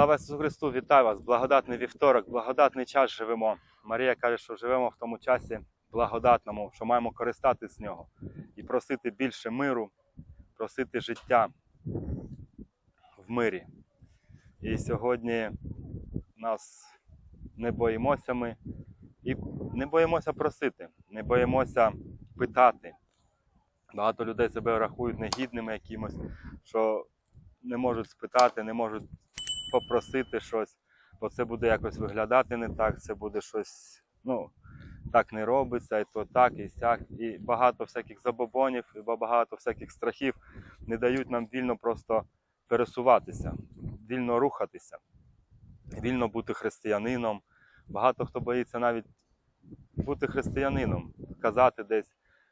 Слава Ісусу Христу, вітаю вас! Благодатний вівторок, благодатний час живемо. Марія каже, що живемо в тому часі благодатному, що маємо користатись з нього і просити більше миру, просити життя в мирі. І сьогодні нас не боїмося ми і не боїмося просити, не боїмося питати. Багато людей себе рахують негідними якимось, що не можуть спитати, не можуть попросити щось, бо це буде якось виглядати не так, це буде щось, ну, так не робиться, і то так, і сяк. І багато всяких забобонів, і багато всяких страхів не дають нам вільно просто пересуватися, вільно рухатися, вільно бути християнином. Багато хто боїться навіть бути християнином, казати десь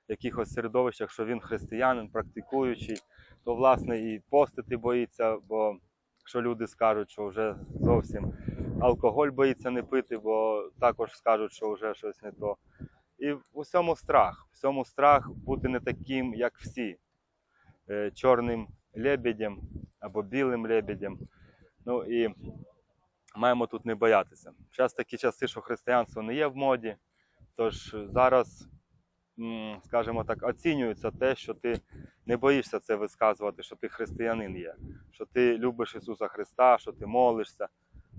в якихось середовищах, що він християнин, практикуючий, то власне і постити боїться, бо що люди скажуть, що вже зовсім алкоголь боїться не пити, бо також скажуть, що вже щось не то. І в усьому страх, в всьому страх бути не таким, як всі, Е, чорним лебедем або білим лебедем. Ну і маємо тут не боятися. Зараз такі часи, що християнство не є в моді, тож зараз, скажімо так, оцінюється те, що ти не боїшся це висказувати, що ти християнин є, що ти любиш Ісуса Христа, що ти молишся.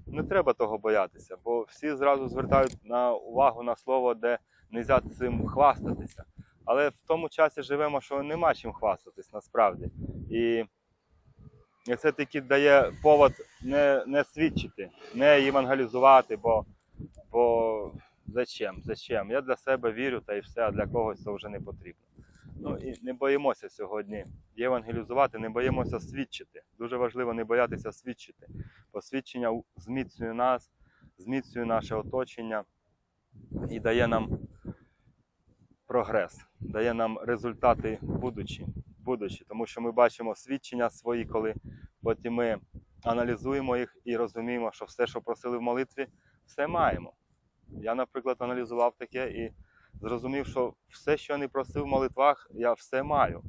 Не треба того боятися, бо всі зразу звертають на увагу на слово, де не можна цим хвастатися. Але в тому часі живемо, що нема чим хвастатись насправді. І це таки дає повод не, не свідчити, не євангелізувати, бо, бо зачем? Зачем? Я для себе вірю та і все, а для когось це вже не потрібно. Ну і не боїмося сьогодні євангелізувати, не боїмося свідчити. Дуже важливо не боятися свідчити. Бо свідчення зміцнює нас, зміцнює наше оточення і дає нам прогрес, дає нам результати будучі, будучі. Тому що ми бачимо свідчення свої, коли потім ми аналізуємо їх і розуміємо, що все, що просили в молитві, все маємо. Я, наприклад, аналізував таке і зрозумів, що все, що я не просив в молитвах, я все маю.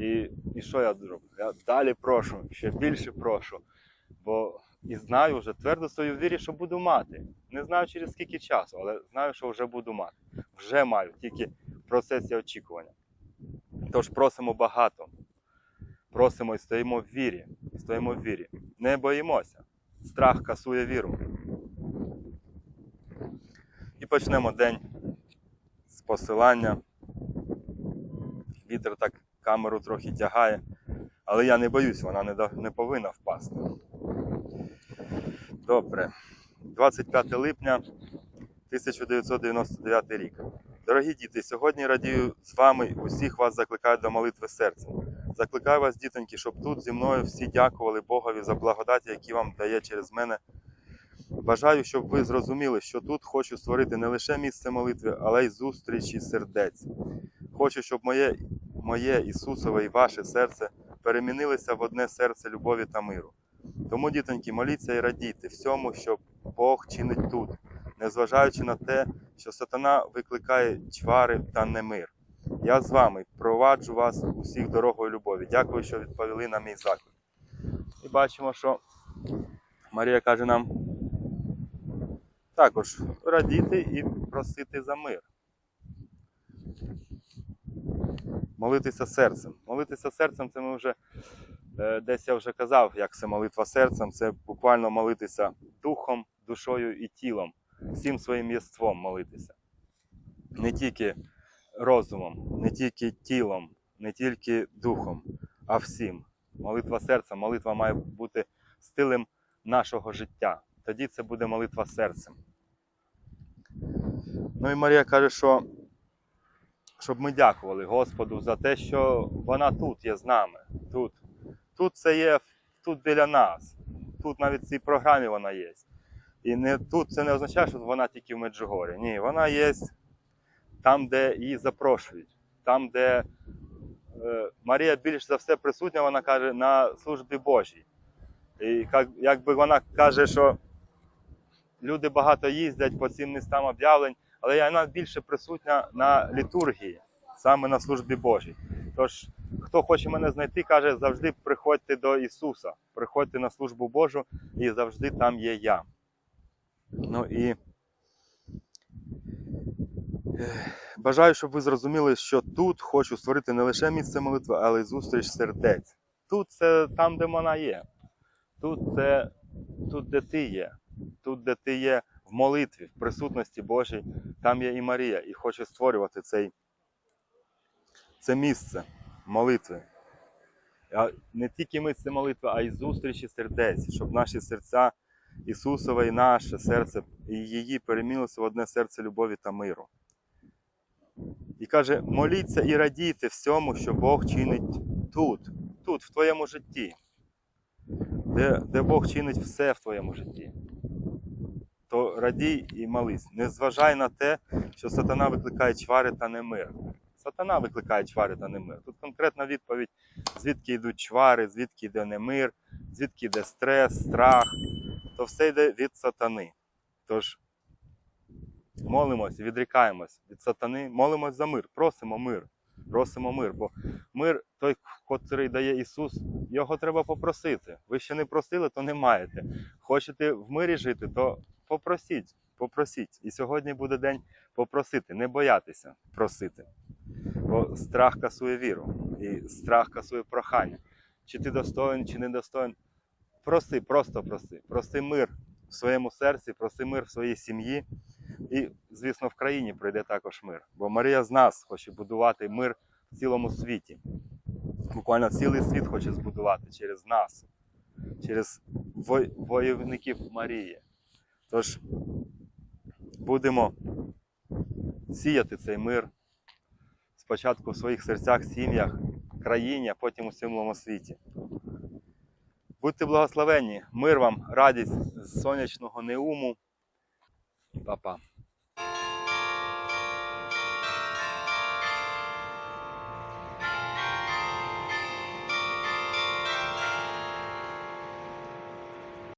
І, і що я зроблю? Я далі прошу, ще більше прошу. Бо і знаю вже твердо стою в вірі, що буду мати. Не знаю через скільки часу, але знаю, що вже буду мати. Вже маю, тільки в процесі очікування. Тож просимо багато. Просимо і стоїмо в вірі. Стоїмо в вірі. Не боїмося. Страх касує віру. Почнемо день з посилання. Вітер так камеру трохи тягає, але я не боюсь, вона не, до- не повинна впасти. Добре. 25 липня 1999 рік. Дорогі діти, сьогодні радію з вами, усіх вас закликаю до молитви серцем. Закликаю вас, дітоньки, щоб тут зі мною всі дякували Богові за благодаті, які вам дає через мене. Бажаю, щоб ви зрозуміли, що тут хочу створити не лише місце молитви, але й зустрічі сердець. Хочу, щоб моє, моє Ісусове і ваше серце перемінилися в одне серце любові та миру. Тому, дітоньки, моліться і радійте всьому, що Бог чинить тут, незважаючи на те, що сатана викликає чвари та немир. Я з вами проваджу вас усіх дорогою любові. Дякую, що відповіли на мій заклик. І бачимо, що Марія каже нам також радіти і просити за мир. Молитися серцем. Молитися серцем це ми вже е, десь я вже казав, як це молитва серцем. Це буквально молитися духом, душою і тілом, всім своїм єством молитися. Не тільки розумом, не тільки тілом, не тільки духом, а всім. Молитва серцем, молитва має бути стилем нашого життя. Тоді це буде молитва серцем. Ну і Марія каже, що щоб ми дякували Господу за те, що вона тут є з нами. Тут, тут це є тут біля нас. Тут навіть в цій програмі вона є. І не тут це не означає, що вона тільки в Меджугорі. Ні, вона є там, де її запрошують, там, де е, Марія більш за все присутня, вона каже, на службі Божій. І як, якби вона каже, що люди багато їздять по цим містам об'явлень, але вона більше присутня на літургії, саме на службі Божій. Тож, хто хоче мене знайти, каже, завжди приходьте до Ісуса, приходьте на службу Божу, і завжди там є я. Ну і е, бажаю, щоб ви зрозуміли, що тут хочу створити не лише місце молитви, але й зустріч сердець. Тут це там, де вона є. Тут це тут, де ти є. Тут, де ти є в молитві, в присутності Божій, там є і Марія, і хоче створювати цей, це місце молитви. Не тільки місце молитви, а й зустрічі сердець, щоб наші серця Ісусове і наше серце, і її перемінилося в одне серце любові та миру. І каже: моліться і радійте всьому, що Бог чинить тут, тут, в твоєму житті, де, де Бог чинить все в твоєму житті. То радій і молись. Не зважай на те, що сатана викликає чвари та немир. Сатана викликає чвари та немир. Тут конкретна відповідь, звідки йдуть чвари, звідки йде немир, звідки йде стрес, страх. То все йде від сатани. Тож молимось, відрікаємось від сатани, молимось за мир, просимо мир, просимо мир. Бо мир, той, котрий дає Ісус, його треба попросити. Ви ще не просили, то не маєте. Хочете в мирі жити, то попросіть, попросіть. І сьогодні буде день попросити, не боятися просити. Бо страх касує віру, і страх касує прохання. Чи ти достоин, чи не достоин. Проси, просто проси. Проси мир в своєму серці, проси мир в своїй сім'ї. І, звісно, в країні прийде також мир. Бо Марія з нас хоче будувати мир в цілому світі. Буквально цілий світ хоче збудувати через нас, через вой- войовників Марії. Тож будемо сіяти цей мир спочатку в своїх серцях, сім'ях, країні, а потім у цілому світі. Будьте благословенні, мир вам, радість з сонячного неуму. Па-па.